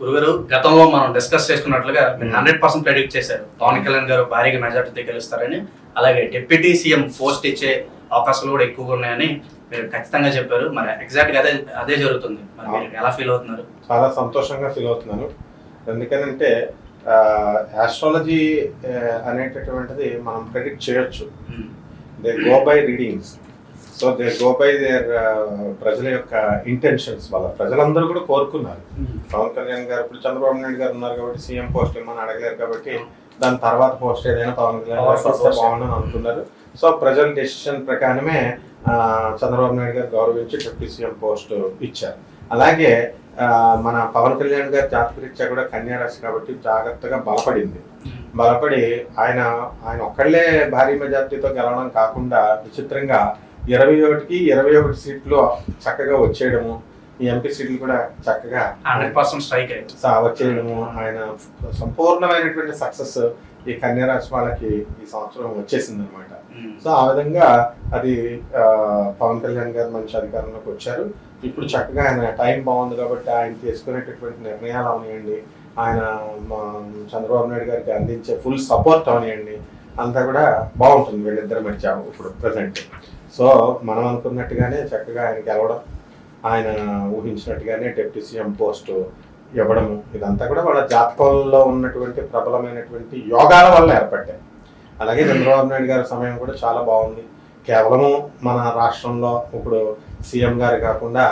గురుగారు గతంలో మనం డిస్కస్ చేసుకున్నట్లుగా మీరు. హండ్రెడ్ పర్సెంట్ ప్రెడిక్ట్ చేశారు. పవన్ కళ్యాణ్ గారు భారీగా మెజార్టీతో గెలుస్తారని అలాగే డిప్యూటీ సీఎం పోస్ట్ ఇచ్చే అవకాశాలు కూడా ఎక్కువగా ఉన్నాయని మీరు ఖచ్చితంగా చెప్పారు. మరి ఎగ్జాక్ట్గా అదే అదే జరుగుతుంది. మరి మీరు ఎలా ఫీల్ అవుతున్నారు? చాలా సంతోషంగా ఫీల్ అవుతున్నాను. ఎందుకనంటే ఆస్ట్రాలజీ అనేటటువంటిది మనం ప్రెడిక్ట్ చేయొచ్చు. They go by readings so they go by their ప్రజల యొక్క ఇంటెన్షన్స్ వాళ్ళ ప్రజలందరూ కూడా కోరుకున్నారు. పవన్ కళ్యాణ్ గారు ఇప్పుడు చంద్రబాబు నాయుడు గారు ఉన్నారు కాబట్టి సీఎం పోస్ట్ ఇమ్మని అడగలేరు కాబట్టి దాని తర్వాత పోస్ట్ ఏదైనా పవన్ కళ్యాణ్ గారు. బాగుండని అనుకున్నారు. సో ప్రజల డెసిషన్ ప్రకారమే చంద్రబాబు నాయుడు గారు గౌరవించి డిప్యూటీ సీఎం పోస్ట్ ఇచ్చారు. అలాగే మన పవన్ కళ్యాణ్ గారి జాతకరీత్యా కూడా కన్యా రాశి కాబట్టి జాగ్రత్తగా బలపడింది. బలపడి ఆయన ఆయన ఒక్కళ్ళే భారీ మెజార్టీతో గెలవడం కాకుండా విచిత్రంగా ఇరవై ఒకటికి ఇరవై ఒకటి సీట్లు చక్కగా వచ్చేయడము. ఈ ఎంపీ సీట్లు కూడా చక్కగా హండ్రెడ్ పర్సెంట్ స్ట్రైక్ వచ్చేయడము. ఆయన సంపూర్ణమైనటువంటి సక్సెస్ ఈ కన్యా రాశి వాళ్ళకి ఈ సంవత్సరం వచ్చేసింది అనమాట సో ఆ విధంగా అది పవన్ కళ్యాణ్ గారు మంచి అధికారంలోకి వచ్చారు. ఇప్పుడు చక్కగా ఆయన టైం బాగుంది కాబట్టి ఆయన తీసుకునేటటువంటి నిర్ణయాలు అవనివ్వండి ఆయన చంద్రబాబు నాయుడు గారికి అందించే ఫుల్ సపోర్ట్ అవనివ్వండి అంతా కూడా బాగుంటుంది. వీళ్ళిద్దరు మధ్య ఇప్పుడు ప్రజెంట్ సో మనం అనుకున్నట్టుగానే చక్కగా ఆయన గెలవడం ఆయన ఊహించినట్టుగానే డిప్యూటీ సీఎం పోస్ట్ ఇవ్వడము ఇదంతా కూడా వాళ్ళ జాతకంలో ఉన్నటువంటి ప్రబలమైనటువంటి యోగాల వల్ల ఏర్పడ్డాయి. అలాగే చంద్రబాబు నాయుడు గారి సమయం కూడా చాలా బాగుంది. కేవలము మన రాష్ట్రంలో ఇప్పుడు సీఎం గారు కాకుండా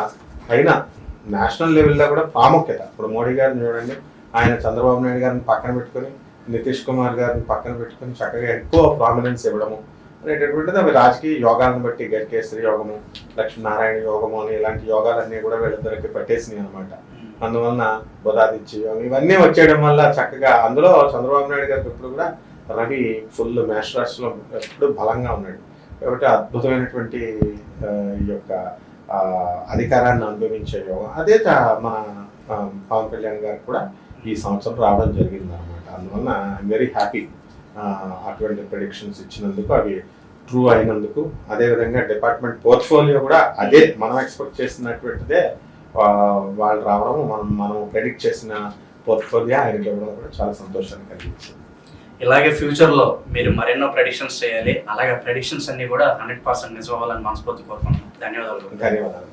పైన నేషనల్ లెవెల్లో కూడా ప్రాముఖ్యత. ఇప్పుడు మోడీ గారిని చూడండి ఆయన చంద్రబాబు నాయుడు గారిని పక్కన పెట్టుకొని నితీష్ కుమార్ గారిని పక్కన పెట్టుకొని చక్కగా ఎక్కువ ప్రామినెన్స్ ఇవ్వడము అనేటటువంటిది అవి రాజకీయ యోగాలను బట్టి గరికేశ్వరి యోగము లక్ష్మీనారాయణ యోగము అని ఇలాంటి యోగాలన్నీ కూడా వీళ్ళిద్దరికి పట్టేసినాయి అనమాట అందువలన బుధాదిత్య యోగం ఇవన్నీ వచ్చేయడం వల్ల చక్కగా అందులో చంద్రబాబు నాయుడు గారికి ఎప్పుడు కూడా రవి ఫుల్ మేషరాశిలో ఎప్పుడు బలంగా ఉన్నాడు. కాబట్టి అద్భుతమైనటువంటి ఈ యొక్క అధికారాన్ని అనుభవించే యోగం. అదే మన పవన్ కళ్యాణ్ గారికి కూడా ఈ సంవత్సరం రావడం జరిగింది అందువలన ఐఎమ్ వెరీ హ్యాపీ అటువంటి ప్రిడిక్షన్స్ ఇచ్చినందుకు అవి ట్రూ అయినందుకు. అదేవిధంగా డిపార్ట్మెంట్ పోర్ట్ఫోలియో కూడా అదే మనం ఎక్స్పెక్ట్ చేసినటువంటిదే వాళ్ళు రావడం మనం మనం ప్రెడిక్ట్ చేసిన పోర్ట్ఫోలియో ఆయనకి ఇవ్వడం కూడా చాలా సంతోషాన్ని కలిగించింది ఇలాగే ఫ్యూచర్లో మీరు మరెన్నో ప్రెడిక్షన్స్ చేయాలి. అలాగే ప్రెడిక్షన్స్ అన్ని కూడా హండ్రెడ్ పర్సెంట్ నిజం అవ్వాలని మనస్ఫూర్తి కోరుకుంటున్నాను ధన్యవాదాలు. ధన్యవాదాలు.